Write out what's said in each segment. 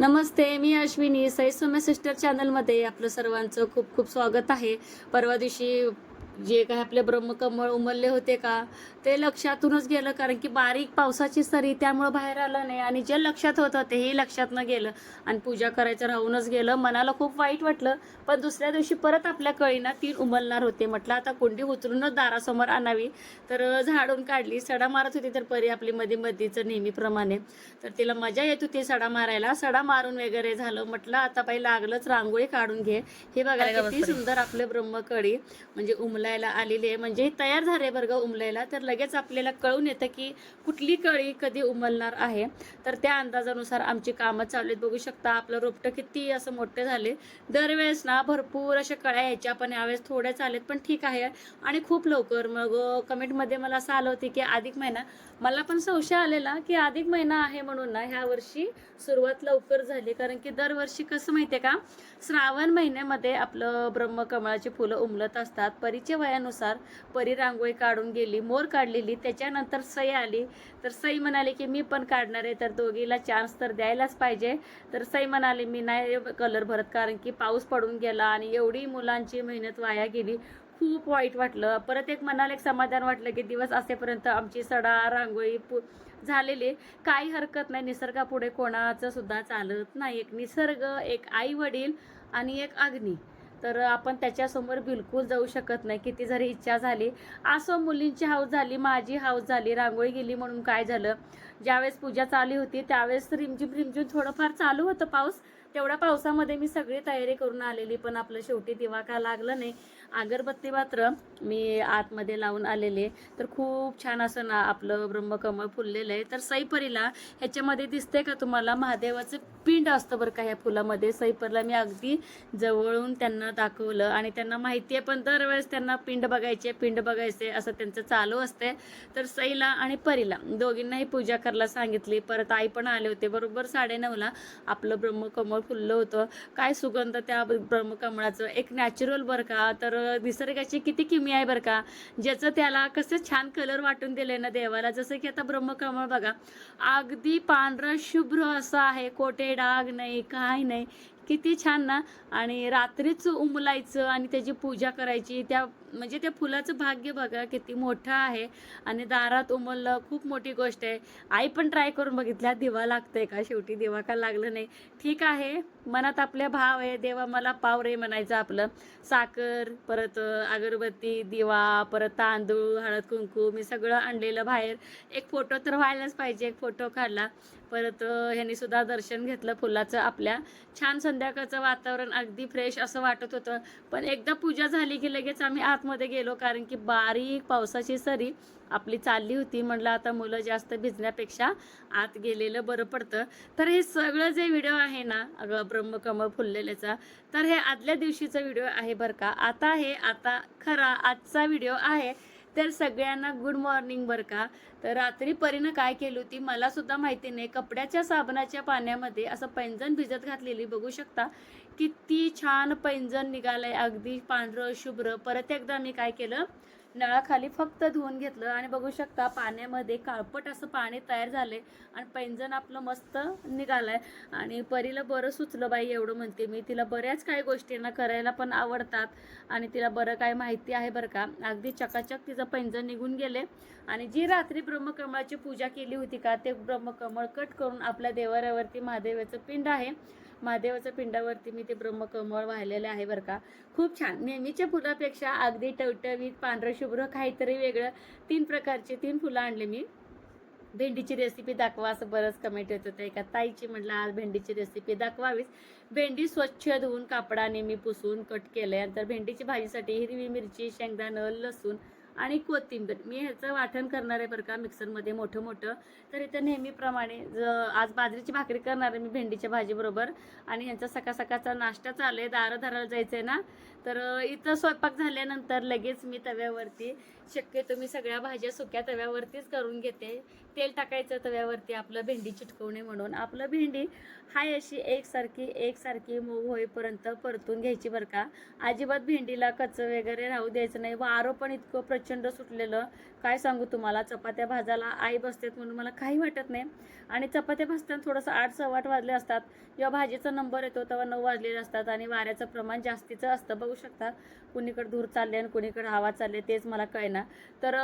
नमस्ते मी अश्विनी. सई सिस्टर चॅनलमध्ये आपलं सर्वांचं खूप खूप स्वागत आहे. परवा दिवशी जे काही आपले ब्रह्मकमळ उमलले होते का ते लक्षातूनच गेलं. कारण की बारीक पावसाची सरी त्यामुळं बाहेर आलं नाही. आणि जे लक्षात होतं तेही लक्षात न गेलं. आणि पूजा करायचं राहूनच गेलं. मनाला खूप वाईट वाटलं. पण दुसऱ्या दिवशी परत आपल्या कळीना तीन उमलणार होते. म्हटलं आता कोंडी उचलूनच दारासमोर आणावी. तर झाडून काढली. सडा मारत होती तर परी आपली मध्ये मधीचं नेहमीप्रमाणे. तर तिला मजा येत होती सडा मारायला. सडा मारून वगैरे झालं. म्हटलं आता पाहिजे लागलंच रांगोळी काढून घे. हे बघा काय गं किती? सुंदर आपले ब्रह्मकळी म्हणजे उमलायला आलेली आहे. म्हणजे तयार झाले बरं उमलायला. तर लगेच आपल्याला कळून येतं की कुठली कळी कधी उमलणार आहे. तर त्या अंदाजानुसार आमची कामं चालू आहेत. बघू शकता आपलं रोपटं किती असं मोठे झाले. दरवेळेस ना भरपूर अशा कळ्या यायच्या. पण यावेळेस थोड्याच आलेत. पण ठीक आहे. आणि खूप लवकर. मग कमेंटमध्ये मला असं आलं होते की अधिक महिना मला पण संशय आलेला की अधिक महिना आहे म्हणून ना ह्या वर्षी सुरुवात लवकर झाली. कारण की दरवर्षी कसं माहिती आहे का? श्रावण महिन्यामध्ये आपलं ब्रह्मकमळाची फुलं उमलत असतात. परीच्या वयानुसार परी रांगोळी काढून गेली मोर काढलेली. त्याच्यानंतर सई आली. तर सई म्हणाली की मी पण काढणार आहे. तर दोघीला चान्स तर द्यायलाच पाहिजे. तर सई म्हणाली मी नाही कलर भरत. कारण की पाऊस पडून गेला आणि एवढी मुलांची मेहनत वाया गेली. खूप वाईट वाटलं. परत एक मनाला एक समाधान वाटलं की दिवस असेपर्यंत आमची सडा रांगोळी पु झालेली. काही हरकत नाही. निसर्गापुढे कोणाचं सुद्धा चालत नाही. एक निसर्ग एक आई वडील आणि एक अग्नी. तर आपण त्याच्यासमोर बिलकुल जाऊ शकत नाही. किती जरी इच्छा झाली असो मुलींची हाऊस झाली माझी हाऊस झाली रांगोळी गेली म्हणून काय झालं? ज्यावेळेस पूजा चालू होती त्यावेळेस रिमझिम रिमझिम थोडंफार चालू होतं पाऊस. तेवढ्या पावसामध्ये मी सगळी तयारी करून आलेली पण आपलं शेवटी दिवा का लागलं नाही. अगरबत्ती मात्र मी आतमध्ये लावून आलेले तर खूप छान असं ना आपलं ब्रह्मकमळ फुललेलं आहे. तर सईपरीला ह्याच्यामध्ये दिसते का तुम्हाला? महादेवाचं पिंड असतं बरं का ह्या फुलामध्ये. सईपरला मी अगदी जवळून त्यांना दाखवलं आणि त्यांना माहिती आहे पण दरवेळेस त्यांना पिंड बघायचे पिंड बघायचे असं त्यांचं चालू असते तर सईला आणि परीला दोघींनाही पूजा करायला सांगितली. परत आई पण आले होते. बरोबर साडेनऊला आपलं ब्रह्मकमळ फुललं होतं. काय सुगंध त्या ब्रह्मकमळाचं. एक नॅचरल बरं का? तर निसर्गाची किती किमी आहे बरं का? ज्याचं त्याला कसं छान कलर वाटून दिले ना देवाला. जसं की आता ब्रह्मकमळ बघा. अगदी पांढरं शुभ्र असं आहे. कोटे डाग नाही काय नाही. किती छान ना? आणि रात्रीच उमलायचं आणि त्याची पूजा करायची. त्या म्हणजे त्या फुलाचं भाग्य बघा किती मोठं आहे. आणि दारात उमललं खूप मोठी गोष्ट आहे. आई पण ट्राय करून बघितल्या दिवा लागतंय का? शेवटी दिवा का लागलं नाही. ठीक आहे. मनात आपल्या भाव आहे देवा मला पाव रे म्हणायचं आपलं. साखर परत अगरबत्ती दिवा परत तांदूळ हळद कुंकू मी सगळं आणलेलं बाहेर. एक फोटो तर व्हायलाच पाहिजे एक फोटो काढला. परत ह्यांनी सुद्धा दर्शन घेतलं फुलाचं आपल्या. छान संध्याकाळचं वातावरण अगदी फ्रेश असं वाटत होतं. पण एकदा पूजा झाली की लगेच आम्ही आतमध्ये गेलो कारण की बारीक पावसाची सरी आपली चालली होती. म्हटलं आता मुलं जास्त भिजण्यापेक्षा आत गेलेलं बरं पडतं. तर हे सगळं जे व्हिडिओ आहे ना अगं ब्रह्मकमळ फुललेल्याचा तर हे आदल्या दिवशीचा व्हिडिओ आहे बरं का. आता हे आता खरा आजचा व्हिडिओ आहे. तर सगळ्यांना गुड मॉर्निंग बरं का. तर रात्री परीनं काय केली होती मला सुद्धा माहिती नाही. कपड्याच्या साबणाच्या पाण्यामध्ये असं पैंजण भिजत घातलेली बघू शकता. किती छान पैंजण निघालंय. अगदी पांढरं शुभ्र. परत एकदा मी काय केलं नळाखाली फक्त धुवून घेतलं आणि बघू शकता पाण्यामध्ये काळपट असं पाणी तयार झाले आणि पैंजण आपलं मस्त निघालंय. आणि परीला बरं सुचलं बाई एवढं म्हणते मी. तिला बऱ्याच काही गोष्टींना करायला पण आवडतात आणि तिला बरं काय माहिती आहे बरं का. अगदी चकाचक तिचं पैंजण निघून गेले. आणि जी रात्री ब्रह्मकमळाची पूजा केली होती का ते ब्रह्मकमळ कट करून आपल्या देवाऱ्यावरती महादेवाचं पिंड आहे. महादेवाच्या पिंडावरती मी ते ब्रह्मकमळ वाहिलेले आहे बरं का. खूप छान. नेहमीच्या फुलापेक्षा अगदी टवटवीत पांढरं शुभ्र काहीतरी वेगळं तीन प्रकारचे तीन फुलं आणले मी. भेंडीची रेसिपी दाखवा असं बरंच कमेंट येत होतं. एका ताईची म्हटलं आज भेंडीची रेसिपी दाखवावीच भेंडी स्वच्छ धुवून कापडाने मी पुसून कट केले नंतर भेंडीची भाजीसाठी हिरवी मिरची शेंगदाणं लसूण आणि कोथिंबीर. मी ह्याचं वाटण करणार आहे बरं का मिक्सरमध्ये मोठं मोठं. तर इथं नेहमीप्रमाणे ज आज बाजरीची भाकरी करणार आहे मी भेंडीच्या भाजीबरोबर. आणि ह्यांचा सकाळ सकाळचा नाश्ता चालू आहे. दारं धरायला जायचं आहे ना? तर इथं स्वयंपाक झाल्यानंतर लगेच मी तव्यावरती शक्यतो मी सगळ्या भाज्या सुक्या तव्यावरतीच करून घेते. तेल टाकायचं तव्यावरती आपलं भेंडी चिटकवणे म्हणून. आपलं भेंडी हाय अशी एकसारखी एकसारखी मऊ होईपर्यंत परतून घ्यायची बरं का. अजिबात भेंडीला कच वगैरे राहू द्यायचं नाही. वारं पण इतकं प्रचंड सुटलेलं काय सांगू तुम्हाला? चपात्या भाजायला आई बसतेत म्हणून मला काही वाटत नाही. आणि चपात्या भाजताना थोडंसं आठ सव्वाट वाजले असतात. जेव्हा भाजीचा नंबर येतो तेव्हा नऊ वाजलेले असतात आणि वाऱ्याचं प्रमाण जास्तीचं असतं. बघू शकता कुणीकडे धूर चालले आणि कुणीकडे हवा चालले तेच मला कळना. तर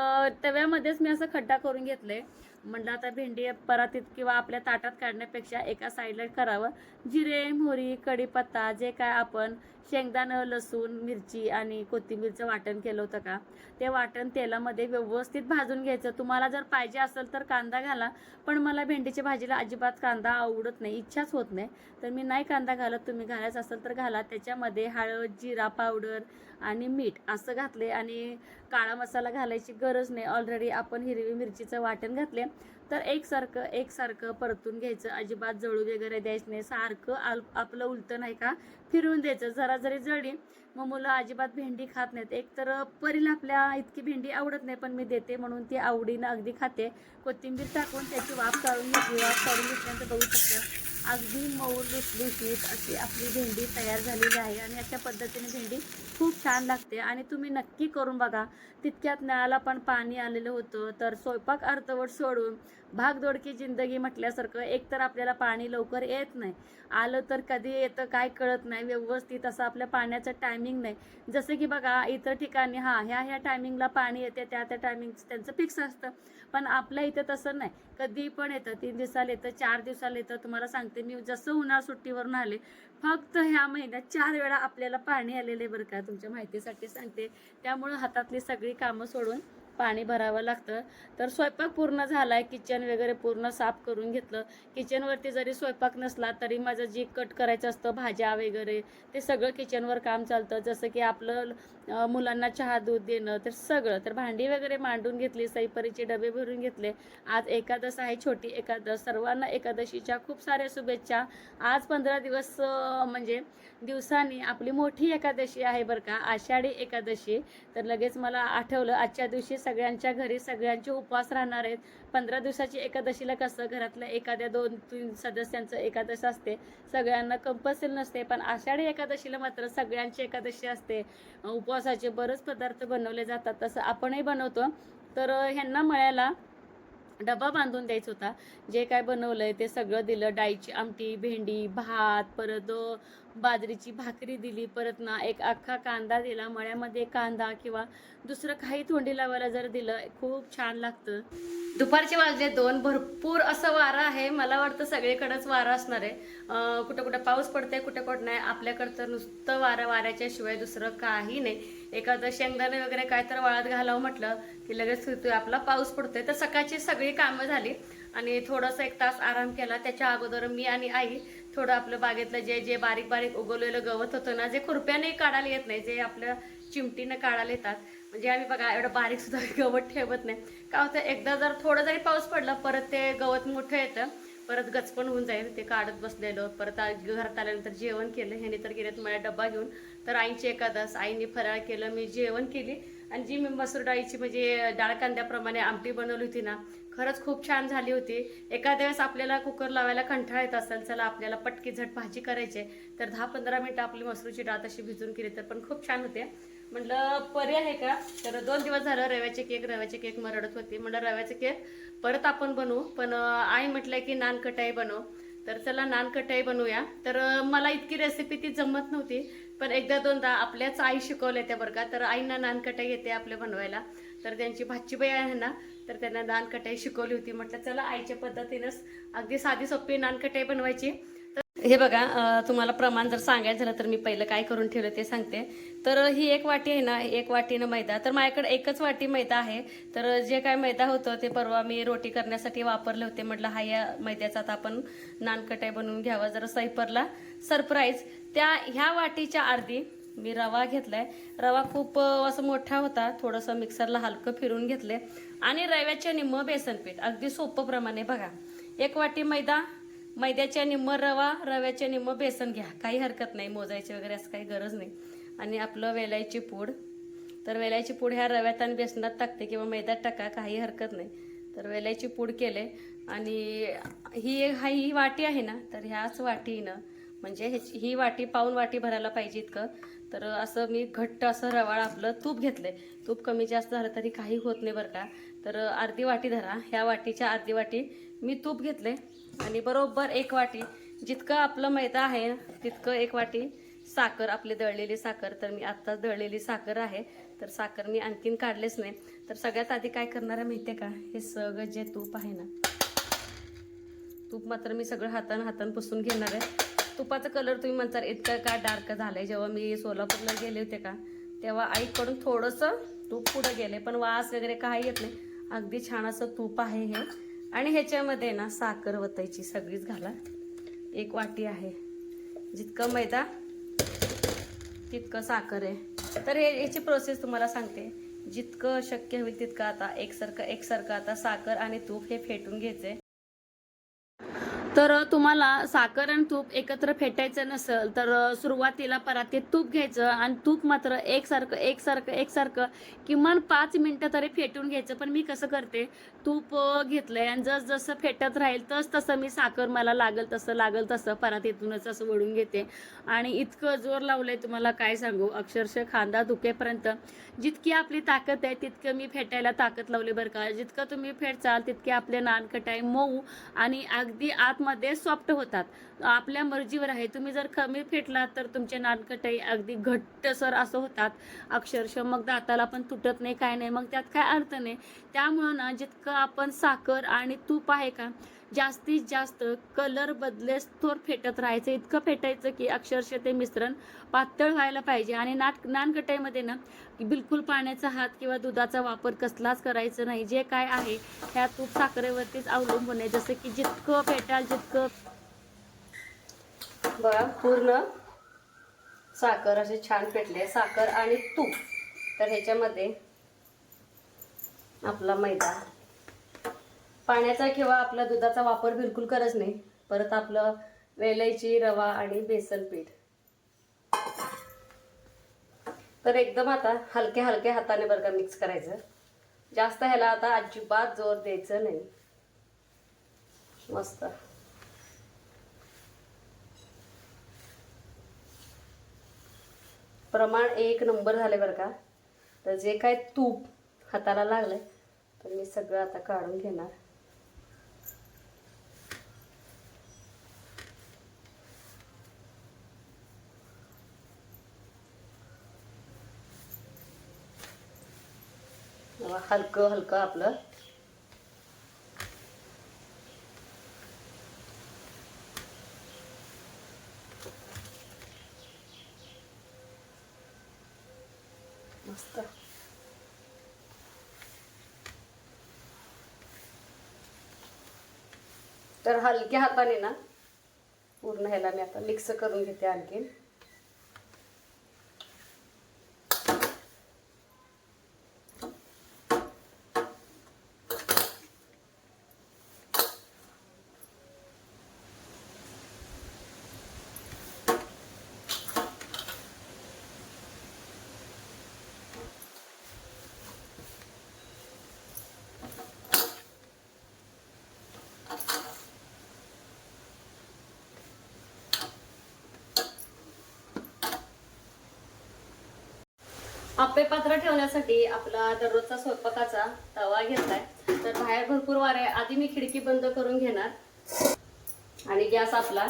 तव्यामध्येच मी असं खड्डा करून घेतलं आहे म्हटलं आता भेंडी परातीत किंवा आपल्या ताटात काढण्यापेक्षा एका साईडला करावं. जिरे मोहरी कढीपत्ता जे काय आपण शेंगदाणं लसूण मिरची आणि कोथिंबीरचं वाटण केलं होतं का? ते वाटण तेलामध्ये व्यवस्थित भाजून घ्यायचं. तुम्हाला जर पाहिजे असेल तर कांदा घाला पण मला भेंडीच्या भाजीला अजिबात कांदा आवडत नाही इच्छाच होत नाही. तर मी नाही कांदा घालत. तुम्ही घालायचं असेल तर घाला. त्याच्यामध्ये हळद जिरा पावडर आणि मीठ असं घातले आणि काळा मसाला घालायची गरज नाही. ऑलरेडी आपण हिरवी मिरचीचं वाटण घातले तर एकसारखं एकसारखं परतून घ्यायचं. अजिबात जळू वगैरे द्यायचं नाही. सारखं आल आपलं उलटं नाही का? फिरवून द्यायचं. जरा जरी जळली मग मुलं अजिबात भेंडी खात नाहीत. एक तर परीला आपल्या इतकी भेंडी आवडत नाही पण मी देते म्हणून ती आवडीनं अगदी खाते. कोथिंबीर टाकून त्याची वाफ काढून घेतली. वाफ काढून घेतल्यानंतर बघू शकता. अगदी मऊ लुसलुशीत अशी आपली भेंडी तयार झालेली आहे आणि अशा पद्धतीने भेंडी खूप छान लागते. आणि तुम्ही नक्की करून बघा तितक्यात नळाला पण पाणी आलेलं होतं. तर स्वयंपाक अर्धवट सोडून भागदोडकी जिंदगी म्हटल्यासारखं एक तर आपल्याला पाणी लवकर येत नाही. आलं तर कधी येतं काय कळत नाही. व्यवस्थित असं आपल्या पाण्याचं टायमिंग नाही. जसं की बघा इतर ठिकाणी हां ह्या ह्या टायमिंगला पाणी येते त्या त्या टायमिंग त्यांचं फिक्स असतं. पण आपल्या इथं तसं नाही. कधी पण येतं तीन दिवसाला येतं चार दिवसाला येतं. तुम्हाला सांगते मी जसं उन्हाळा सुट्टीवरून आले फक्त ह्या महिन्यात चार वेळा आपल्याला पाणी आलेले बरं का. तुमच्या माहितीसाठी सांगते. त्यामुळं हातातली सगळी कामं सोडून पाणी भरावं लागतं. तर स्वयंपाक पूर्ण झाला आहे किचन वगैरे पूर्ण साफ करून घेतलं. किचनवरती जरी स्वयंपाक नसला तरी माझं जे कट करायचं असतं भाज्या वगैरे ते सगळं किचनवर काम चालतं. जसं की आपलं मुलांना चहा दूध देणं तर सगळं. तर भांडी वगैरे मांडून घेतली सईपरीचे डबे भरून घेतले. आज एकादश आहे छोटी एकादश सर्वांना एकादशीच्या खूप साऱ्या शुभेच्छा. आज पंधरा दिवस म्हणजे दिवसांनी आपली मोठी एकादशी आहे बरं का आषाढी एकादशी. तर लगेच मला आठवलं आजच्या दिवशी सगळ्यांच्या घरी सगळ्यांचे उपवास राहणार आहेत. पंधरा दिवसाची एकादशीला कसं घरातल्या एखाद्या दोन तीन सदस्यांचं एकादश असते सगळ्यांना कंपल्सरी नसते पण आषाढी एकादशीला मात्र सगळ्यांची एकादशी असते. उपवासाचे बरेच पदार्थ बनवले जातात. तसं आपणही बनवतो. तर ह्यांना मळ्याला डबा बांधून द्यायचा होता. जे काय बनवलंय ते सगळं दिलं. डाळीची आमटी भेंडी भात परत बाजरीची भाकरी दिली. परत ना एक अख्खा कांदा दिला. मळ्यामध्ये कांदा किंवा दुसरं काही तोंडी लावायला जर दिलं खूप छान लागतं. दुपारचे वाजले दोन. भरपूर असं वारं आहे. मला वाटतं सगळीकडंच वारं असणार आहे. कुठं कुठं पाऊस पडतंय कुठं कुठं नाही. आपल्याकडं तर नुसतं वारं वाऱ्याच्या शिवाय दुसरं काही नाही. एखादं शेंगदाणे वगैरे काय तर वाळत घालावं म्हटलं की लगेच आपला पाऊस पडतोय. तर सकाळची सगळी कामं झाली आणि थोडंसं एक तास आराम केला. त्याच्या अगोदर मी आणि आई थोडं आपलं बागेतलं जे जे बारीक बारीक उगवलेलं गवत होतं ना जे खुरप्याने काढायला येत नाही जे आपल्या चिमटीनं काढायला येतात. म्हणजे आम्ही बघा एवढं बारीक सुद्धा गवत ठेवत नाही. का होतं एकदा जर थोडं जरी पाऊस पडला परत ते गवत मोठं येतं परत गचपण होऊन जाईल. ते काढत बसलेलं परत आ- घरात आल्यानंतर जेवण केलं ह्याने तर गेलेत मला डब्बा घेऊन तर आईची एकादस आईने फराळ केलं मी जेवण केली. आणि जी मी मसूर डाळीची म्हणजे डाळ कांद्याप्रमाणे आमटी बनवली होती ना खरंच खूप छान झाली होती. एखाद्या वेळेस आपल्याला कुकर लावायला कंठाळ येत असेल चला आपल्याला पटकी झट भाजी करायची आहे, तर दहा पंधरा मिनटं आपली मसूरची डाळ तशी भिजून केली तर पण खूप छान होते. म्हटलं पर्याय आहे का? तर दोन दिवस झालं रव्याचे केक रव्याचे केक मरडत होते. म्हटलं रव्याचे केक परत आपण बनवू पण आई म्हटलंय की नान कटाई बनव. तर चला नान कटाई बनवूया. तर मला इतकी रेसिपी ती जमत नव्हती. पण एकदा दोनदा आपल्याच आई शिकवल्या त्या बरं का तर आईना नानकटाई येते आपल्या बनवायला. तर त्यांची भाचीबाई आहे ना तर त्यांना नानकटाई शिकवली होती. म्हटलं चला आईच्या पद्धतीनंच अगदी साधी सोपी नानकटाई बनवायची. हे बघा तुम्हाला प्रमाण जर सांगायचं झालं तर मी पहिलं काय करून ठेवलं ते सांगते. तर ही एक वाटी आहे ना एक वाटीनं मैदा. तर माझ्याकडे एकच वाटी मैदा आहे. तर जे काय मैदा होतं ते परवा मी रोटी करण्यासाठी वापरले होते. म्हटलं हा या मैद्याचा आता आपण नानकटाई बनवून घ्यावा. जरा सैपरला सरप्राईज. त्या ह्या वाटीच्या अर्धी मी रवा घेतलाय. रवा खूप असं मोठा होता. थोडंसं मिक्सरला हलकं फिरून घेतले आणि रव्याचे निम्म बेसन पीठ अगदी सोपं प्रमाणे बघा. एक वाटी मैदा मैद्याच्या निम्म रवा रव्याच्या निम्म बेसन घ्या. काही हरकत नाही मोजायची वगैरे असं काही गरज नाही. आणि आपलं वेलायची पूड. तर वेलायची पूड ह्या रव्यात आणि बेसनात टाकते किंवा मैद्यात टाका काही हरकत नाही. तर वेलायची पूड केले आणि ही एक हा ही वाटी आहे ना तर ह्याच वाटीनं म्हणजे ह्याची ही वाटी पाऊन वाटी भरायला पाहिजे इतकं. तर असं मी घट्ट असं रवाळ आपलं तूप घेतलं आहे तूप कमी जास्त झालं तरी काही होत नाही बरं का. तर अर्धी वाटी धरा. ह्या वाटीच्या अर्धी वाटी मी तूप घेतलं आहे आणि बरोबर एक वाटी जितकं आपलं मैदा आहे तितकं एक वाटी साखर आपली दळलेली साखर. तर मी आत्ताच दळलेली साखर आहे. तर साखर मी आणखीन काढलेच नाही. तर सगळ्यात आधी काय करणार आहे माहिती आहे का? हे सगळं जे तूप आहे ना तूप मात्र मी सगळं हातानं हातानं पुसून घेणार आहे. तुपाचा कलर तुम्ही म्हणता इतका का डार्क झालाय? जेव्हा मी सोलापूरला गेले होते का तेव्हा आईकडून थोडंसं तूप पुढं गेले पण वास वगैरे काही येत नाही. अगदी छान असं तूप आहे हे. आणि ह्याच्यामध्ये ना साखर वतायची सगळीच घाला. एक वाटी आहे. जितकं मैदा तितकं साखर आहे. तर हे याची प्रोसेस तुम्हाला सांगते. जितकं शक्य होईल तितकं आता एकसारखं एकसारखं आता साखर आणि तूप हे फेटून घ्यायचंय. तर तुम्हाला साखर आणि तूप एकत्र फेटायचं नसेल तर सुरुवातीला परातीत तूप घ्यायचं आणि तूप मात्र एकसारखं एकसारखं एकसारखं किमान पाच मिनटं तरी फेटून घ्यायचं. पण मी कसं करते तूप घेतलं घेतलंय आणि जस जसं फेटत राहील तस तसं मी साखर मला लागल तसं लागल तसं परातीतूनच असं वळून घेते. आणि इतकं जोर लावलंय तुम्हाला काय सांगू अक्षरशः खांदा दुखेपर्यंत जितकी आपली ताकद आहे तितकं मी फेटायला ताकद लावली बरं का. जितकं तुम्ही फेटचाल तितके आपले नानकटाई मऊ आणि अगदी आत मध्ये सॉफ्ट होतात. आपल्या मर्जीवर आहे. तुम्ही जर कमी फेटलात तर तुमचे नानकटाई अगदी घट्टसर असं होतात. अक्षरशः मग दाताला पण तुटत नाही काय नाही. मग त्यात काय अर्थ नाही. त्यामुळं ना जितकं आपण साखर आणि तूप आहे का जास्तीत जास्त कलर बदलेस थोर फेटत राहायचं. इतकं फेटायचं की अक्षरशः ते मिश्रण पातळ व्हायला पाहिजे. आणि नाट नानकटाईमध्ये ना बिलकुल पाण्याचा हात किंवा दुधाचा वापर कसलाच करायचा नाही. जे काय आहे ह्या तूप साखरेवरतीच अवलंबून आहे. जसं की जितकं फेटाल जितकं बघा पूर्ण साखर असे छान पेटले साखर आणि तूप. तर ह्याच्यामध्ये आपला मैदा. पाण्याचा किंवा आपला दुधाचा वापर बिलकुल करत नाही. परत आपलं वेलायची रवा आणि बेसन पीठ. तर एकदम आता हलक्या हलक्या हाताने बरं का मिक्स करायचं. जास्त ह्याला आता अजिबात जोर द्यायचं नाही. मस्त. प्रमाण एक नंबर झाले बरं का. तर जे काय तूप हाताला लागलंय तर मी सगळं आता काढून घेणार. हलकं हलकं आपलं. मस्त. तर हलक्या हाताने ना पूर्ण ह्याला मी आता मिक्स करून घेते आणखीन. आप्पे पात्र ठेवण्यासाठी आपला दररोजचा स्वयंपाकाचा तवा घेतलाय. तर बाहेर भरपूर वारे आहे. आधी मी खिडकी बंद करून घेणार. आणि गॅस आपला.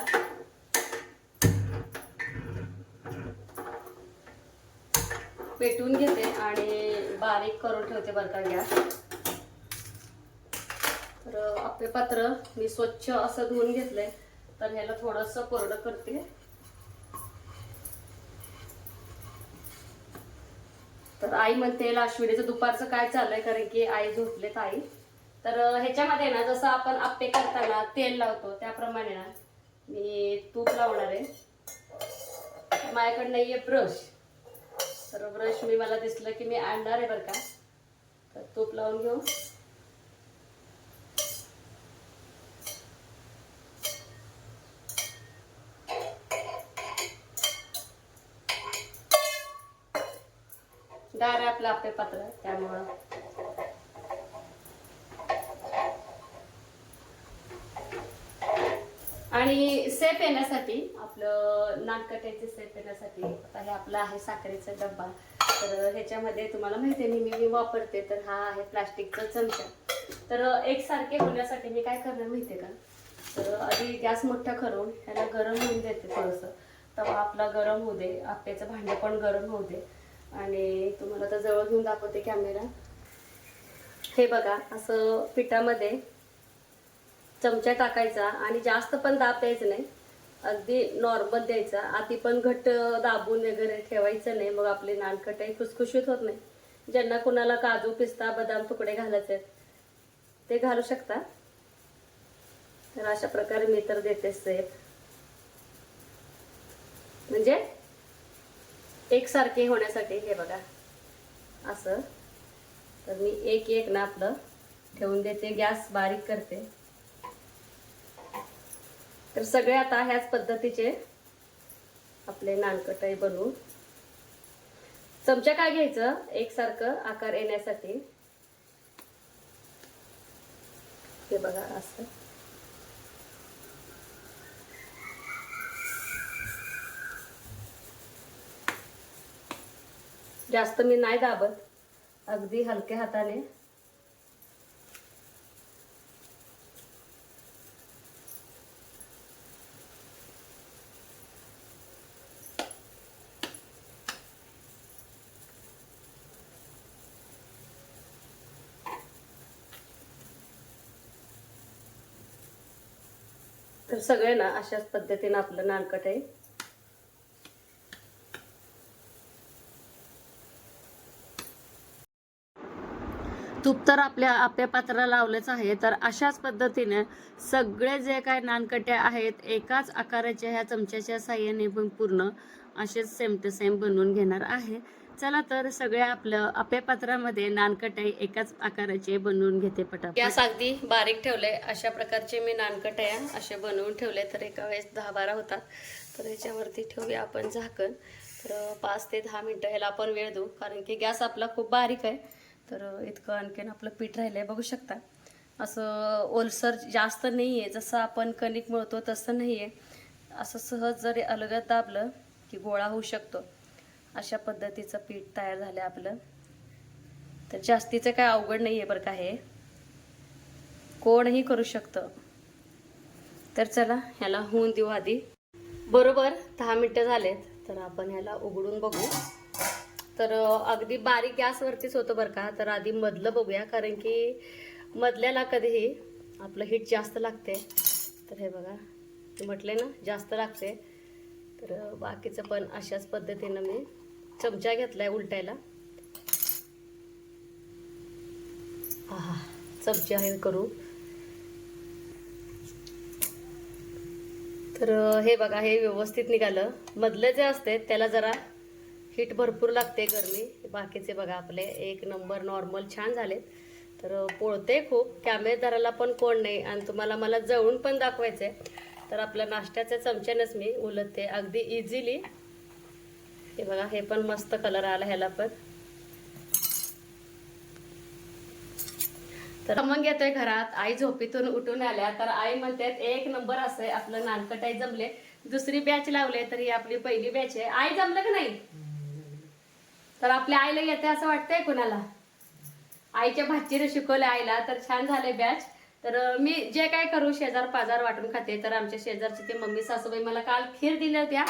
पेटवून घेते आणि बारीक करून ठेवते बरं का गॅस. तर आपले पात्र मी स्वच्छ असं धुवून घेतलंय. तर ह्याला थोडंसं कोरडं करते. तर आई म्हणते अश्विनीचं दुपारचं काय चाललंय? कारण की आई झोपलेत आई. तर ह्याच्यामध्ये ना जसं आपण आप्पे करताना तेल लावतो त्याप्रमाणे ना मी तूप लावणार आहे. माझ्याकडे आहे ब्रश. तर ब्रश मी मला दिसलं की मी आणणार आहे बरं का. तर तूप लावून घेऊ. डार आहे आपलं आपले पात्र त्यामुळं. आणि सेफ येण्यासाठी आपलं नानकट्याचे सेफ येण्यासाठी आता हे आपलं आहे साखरेचा डब्बा. तर ह्याच्यामध्ये तुम्हाला माहिती आहे मी मी वापरते तर हा आहे प्लास्टिकचा चमचा. तर एकसारखे होण्यासाठी मी काय करणार माहिती आहे का? तर आधी गॅस मोठा करून ह्याला गरम होऊन देते थोडंसं. तवा आपला गरम होऊ दे आप्याचं भांडं पण गरम होऊ दे. आणि तुम्हाला तर जवळ घेऊन दाखवते कॅमेरा हे बघा असं पिठामध्ये चमचा टाकायचा आणि जास्त पण दाब द्यायचं नाही. अगदी नॉर्मल द्यायचा. आधी पण घट्ट दाबून वगैरे ठेवायचं नाही. मग आपले नानकटाई खुसखुशीत होत नाही. ज्यांना कुणाला काजू पिस्ता बदाम तुकडे घालायचे आहेत ते घालू शकता. तर अशा प्रकारे मी तर देते सेफ. म्हणजे एकसारखे होण्यासाठी हे बघा. असं. तर मी एक एक ना आपलं ठेवून देते. गॅस बारीक करते. तर सगळे आता ह्याच पद्धतीचे आपले नानकटाई बनवू. चमचा काय घ्यायचं? एकसारखं आकार येण्यासाठी. हे बघा असं. जास्त मी नाही दाबत. अगदी हलक्या हाताने. तर सगळे ना अशाच पद्धतीनं आपलं नानकट आहे. तूप तर आपल्या आपल्या पात्राला लावलंच आहे. तर अशाच पद्धतीने सगळे जे काय नानकटे आहेत एकाच आकाराच्या ह्या चमच्याच्या साह्याने पण पूर्ण असेच सेम टू सेम बनवून घेणार आहे. चला तर सगळे आपलं आपल्या पात्रामध्ये नानकटाई एकाच आकाराचे बनवून घेते पटा गॅस अगदी बारीक ठेवले अशा प्रकारचे मी नानकटया असे बनवून ठेवले तर एका वेळेस दहा बारा होतात. तर याच्यावरती ठेवूया आपण झाकण. तर पाच ते दहा मिनटं ह्याला आपण वेळ देऊ. कारण की गॅस आपला खूप बारीक आहे. तर इतकं आणखीन आपलं पीठ राहिलं आहे बघू शकता. असं ओलसर जास्त नाही आहे जसं आपण कणिक मळतो तसं नाही आहे असं सहज जरी अलगद दाबलं की गोळा होऊ शकतो. अशा पद्धतीचं पीठ तयार झालं आपलं. तर जास्तीचं काय अवघड नाही आहे बरं का हे. कोणही करू शकतं. तर चला ह्याला होऊन देऊ आधी. बरोबर दहा मिनटं झालेत तर आपण ह्याला उघडून बघू. तर अगदी बारीक गॅसवरतीच होतं बरं का. तर आधी मधलं बघूया कारण की मधल्याला कधीही आपलं हीट जास्त लागते. तर हे बघा ते म्हटले ना जास्त लागते. तर बाकीचं पण अशाच पद्धतीनं मी चमचा घेतलाय उलटायला. हा चमचा हे करू. तर हे बघा हे व्यवस्थित निघालं. मधलं जे असते त्याला जरा हीट भरपूर लागते गरमी. बाकीचे बघा आपले एक नंबर नॉर्मल छान झाले तर पोळते खूप. कॅमेरादाराला पण कोण नाही आणि तुम्हाला मला जवळून पण दाखवायचंय. तर आपल्या नाश्त्याच्या चमच्यानेच मी उलटते. अगदी इझिली हे बघा हे पण मस्त कलर आला ह्याला पण. तर मग येतोय घरात. आई झोपीतून उठून आल्या. तर आई म्हणतात एक नंबर असं आपलं नानकट आई जमले. दुसरी बॅच लावले तर ही आपली पहिली बॅच आहे. आई जमलं का नाही? तर आपल्या आईला येते असं वाटतंय कुणाला? आईच्या भाचीने शिकवलं आईला तर छान झाले बॅच तर मी जे काय करू शेजार पाजार वाटून खाते तर आमच्या शेजारची ते मम्मी सासूबाई मला काल खीर दिल्या होत्या.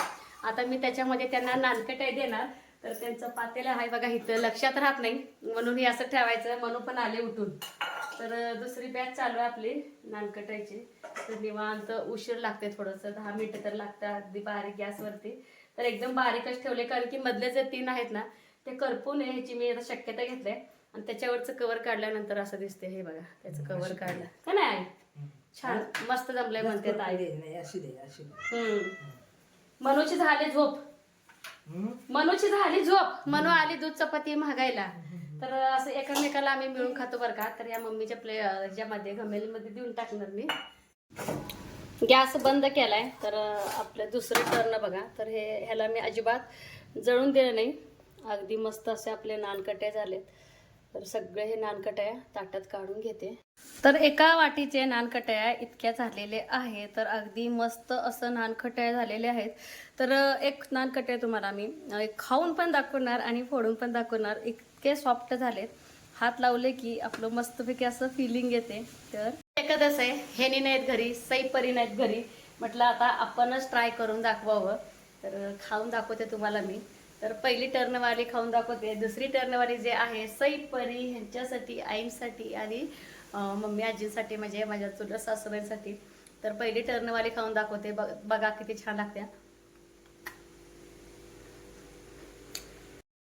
आता मी त्याच्यामध्ये त्यांना नानकटाई देणार तर त्यांचं पातेलं आहे बघा इथं लक्षात राहत नाही. म्हणून हे असं ठेवायचं म्हणून पण आले उठून. तर दुसरी बॅच चालू आहे आपली नानकटाईची तर निवांत उशीर लागते थोडंसं दहा मिनटं तर लागतं अगदी बारीक गॅसवरती. तर एकदम बारीकच ठेवले कारण की मधले जे तीन आहेत ना ते करपू नये ह्याची मी आता शक्यता घेतली आणि त्याच्यावरचं कवर काढल्यानंतर असं दिसते हे बघा त्याचं कवर काढलं. का नाही? छान मस्त जमलंय म्हणते मनूची झाली झोप? मनूची झाली झोप. मनू आली दूध चपाती महागायला. तर असं एकमेकाला आम्ही मिळून खातो बरं का. तर या मम्मीच्या प्ले ह्याच्यामध्ये घमेलीमध्ये देऊन टाकणार मी. गॅस बंद केलाय. तर आपलं दुसरं टर्न बघा. तर हे ह्याला मी अजिबात जळून दिलं नाही. अगदी मस्त असे आपले नानकटे झालेत. तर सगळे हे नानकट्या ताटात काढून घेते. तर एका वाटीचे नानकटया इतक्या झालेले आहे तर अगदी मस्त असं नानकट्या झालेले आहेत. तर एक नानकट्या तुम्हाला मी खाऊन पण दाखवणार आणि फोडून पण दाखवणार. इतके सॉफ्ट झालेत. हात लावले की आपलं मस्तपैकी असं फिलिंग येते. तर एखादंच आहे. हेनी नाहीत घरी सईपरी नाहीत घरी. म्हटलं आता आपणच ट्राय करून दाखवावं. तर खाऊन दाखवते तुम्हाला मी. तर पहिली टर्नवाली खाऊन दाखवते. दुसरी टर्नवाली जे आहे सईपरी ह्यांच्यासाठी आईंसाठी आणि मम्मी आजींसाठी म्हणजे माझ्या चुलत सासूबाईंसाठी. तर पहिली टर्नवाली खाऊन दाखवते. बघ- बघा किती छान लागते.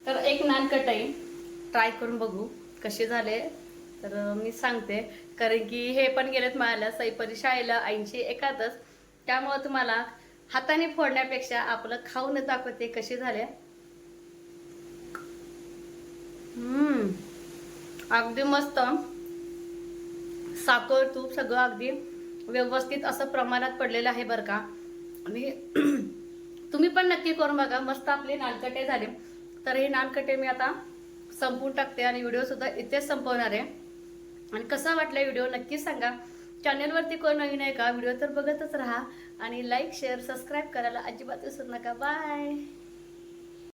तर एक नानकटाई. ट्राय करून बघू कसे झाले. तर मी सांगते. कारण की हे पण गेलेत मला सईपरी शाळेला ऐंशी एकादच त्यामुळं तुम्हाला हाताने फोडण्यापेक्षा आपलं खाऊन दाखवते कसे झाले. अगदी मस्त. साखर तूप सगळं अगदी व्यवस्थित असं प्रमाणात पडलेलं आहे बरं का. आणि तुम्ही पण नक्की करून बघा. मस्त आपले नानकटे झाले. तर हे नानकटे मी आता संपवून टाकते आणि व्हिडिओ सुद्धा इथेच संपवणार आहे. आणि कसा वाटला व्हिडिओ नक्की सांगा. चॅनलवरती कोण नवीन आहे का व्हिडिओ तर बघतच राहा. आणि लाईक शेअर सबस्क्राईब करायला अजिबात विसरू नका. बाय